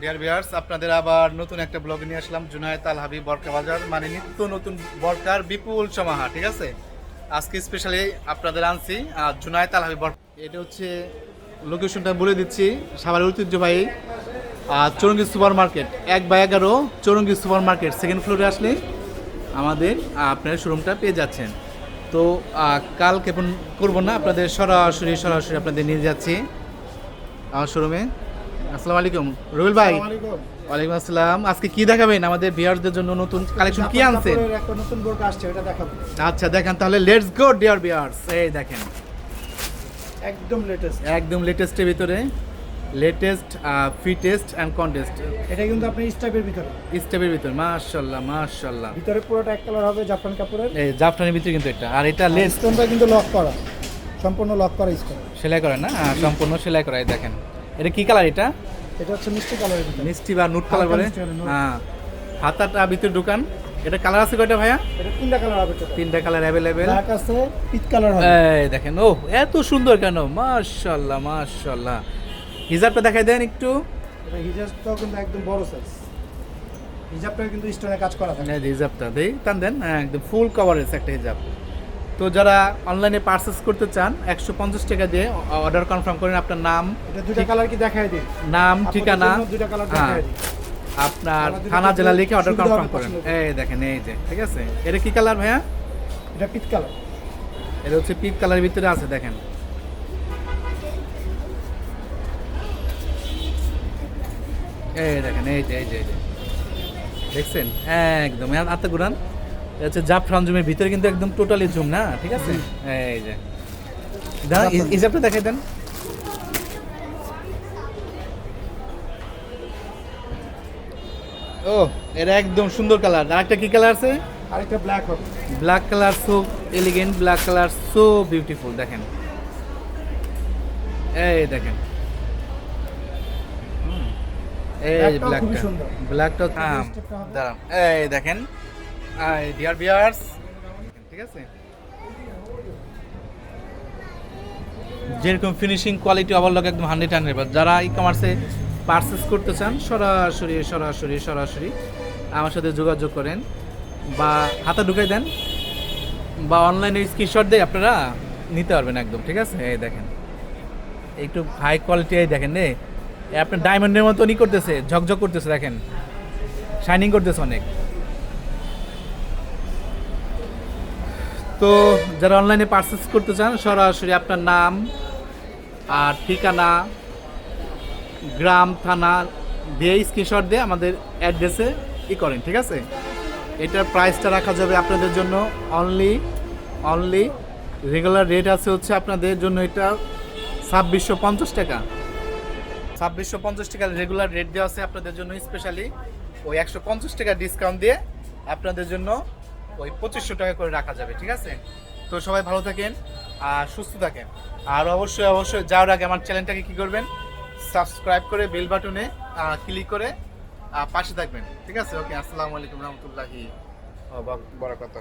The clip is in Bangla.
ডিয়ার ভিউয়ার্স আপনাদের আবার নতুন একটা ব্লগ নিয়ে আসলাম, জুনায়েত আল হাবিব বরকা বাজার মানে নিত্য নতুন বরকার বিপুল সমাহার, ঠিক আছে? আজকে স্পেশালি আপনাদের আনছি জুনায়েত আল হাবিব বরকা এটা হচ্ছে লোকেশনটা বলে দিচ্ছি, সাভারের ঐতিহ্যবাহী চৌরঙ্গি সুপার মার্কেট এক বাই এগারো চৌরঙ্গি সুপার মার্কেট সেকেন্ড ফ্লোরে আসলে আমাদের আপনার শোরুমটা পেয়ে যাচ্ছেন। তো কাল কেমন করব না, আপনাদের সরাসরি সরাসরি আপনাদের নিয়ে যাচ্ছি, আমার শোরুমে আসসালামু আলাইকুম রবিল ভাই। ওয়ালাইকুম আসসালাম। আজকে কি দেখাবেন? আমাদের ভিউয়ারদের জন্য নতুন কালেকশন কি আনছেন একটা নতুন বোরকা আসছে ওটা দেখাবো। আচ্ছা দেখেন তাহলে লেটস গো ডিয়ার ভিউয়ার্স এই দেখেন। একদম লেটেস্ট একদম লেটেস্টের ভিতরে। লেটেস্ট ফিটেস্ট অ্যান্ড কন্টেস্ট এটা কিন্তু আপনি স্টাইপের ভিতরে। স্টেপের ভিতরে মাশাল্লাহ মাশাল্লাহ ভিতরে পুরোটা এক কালার হবে জাফরান কাপড়ের। এই জাফরানের ভিতরে কিন্তু এটা। আর এটা লেস স্টোনটা কিন্তু লক করা। সম্পূর্ণ লক করা স্টোন সেলাই করা না? হ্যাঁ, সম্পূর্ণ সেলাই করা এই দেখেন। এটা কি কালার এটা? এটা হচ্ছে মিষ্টি কালার মিষ্টি বা নুট কালার বলে। হ্যাঁ। হাতাটা ভিতরে দোকান এটা কালার আছে কয়টা ভাইয়া? এটা তিনটা কালার হবে তিনটা কালার অ্যাভেলেবেল ব্ল্যাক আছে পিচ কালার হবে। এই দেখেন ও এত সুন্দর কেন? মাশাল্লাহ মাশাল্লাহ হিজাবটা দেখাই দেন একটু। এটা হিজাবটাও কিন্তু একদম বড় সাইজ হিজাবটা কিন্তু স্টোনে কাজ করা থাকে। হিজাবটা দেই টান দেন। হ্যাঁ একদম ফুল কভারেজ একটা হিজাব। তো যারা অনলাইনে পারচেস করতে চান একশো পঞ্চাশ টাকা দিয়ে অর্ডার কনফার্ম করেন আপনার নাম দুইটা কালার কি দেখাই দিই? নাম ঠিকানা দুইটা কালার হ্যাঁ দেখাই দিই। আপনার থানা জেলা লিখে অর্ডার কনফার্ম করেন। এই দেখেন এই যে ঠিক আছে? এটা কি কালার ভাইয়া? এটা পিচ কালার এটা হচ্ছে পিক কালারের ভিতরে আছে দেখেন। এই দেখেন এই যে এই যে দেখছেন? একদম। এর হাতে ঘুরান। হচ্ছে জাফরান জুমের ভিতরে কিন্তু একদম টোটালি জুম না? ঠিক আছে? এই যে। এই- এই দেখাই দেন। ও এটা একদম সুন্দর কালার। আর একটা কি কালার আছে? আরেকটা ব্ল্যাক হবে। Black colour so elegant black colour so beautiful দেখেন। এই দেখেন। এই ব্ল্যাকটা ব্ল্যাকটা। দাঁড়ান এই দেখেন। ডিয়ার বিয়ার্স ঠিক আছে? যেরকম ফিনিশিং কোয়ালিটি আবার লোক একদম হান্ড্রেড হান্ড্রেড যারা ই কমার্সে পার্সেস করতে চান সরাসরি সরাসরি সরাসরি আমার সাথে যোগাযোগ করেন বা হাতে ঢুকাই দেন বা অনলাইনে স্ক্রিনশট দিয়ে আপনারা নিতে পারবেন একদম ঠিক আছে? এই দেখেন। একটু হাই কোয়ালিটি এই দেখেন রে। আপনার ডায়মন্ডের মতন ই করতেছে ঝকঝক করতেছে দেখেন। শাইনিং করতেছে অনেক। তো যারা অনলাইনে পারচেস করতে চান, সরাসরি আপনার নাম আর ঠিকানা, গ্রাম, থানা দিয়ে স্ক্রিনশট দিয়ে আমাদের অ্যাড্রেসে ই করেন, ঠিক আছে? এটার প্রাইসটা রাখা যাবে আপনাদের জন্য অনলি অনলি রেগুলার রেট আছে হচ্ছে আপনাদের জন্য এটা ছাব্বিশশো পঞ্চাশ টাকা। ছাব্বিশশো পঞ্চাশ টাকা রেগুলার রেট দেওয়া আছে আপনাদের জন্য স্পেশালি ওই একশো পঞ্চাশ টাকা ডিসকাউন্ট দিয়ে আপনাদের জন্য ওই পঁচিশশো টাকা করে রাখা যাবে, ঠিক আছে? তো সবাই ভালো থাকেন আর সুস্থ থাকেন। আর অবশ্যই অবশ্যই যাওয়ার আগে আমার চ্যানেলটাকে কী করবেন? সাবস্ক্রাইব করে বেল বাটনে ক্লিক করে পাশে থাকবেন, ঠিক আছে? ওকে, আসসালামু আলাইকুম রহমতুল্লাহি। বড় কথা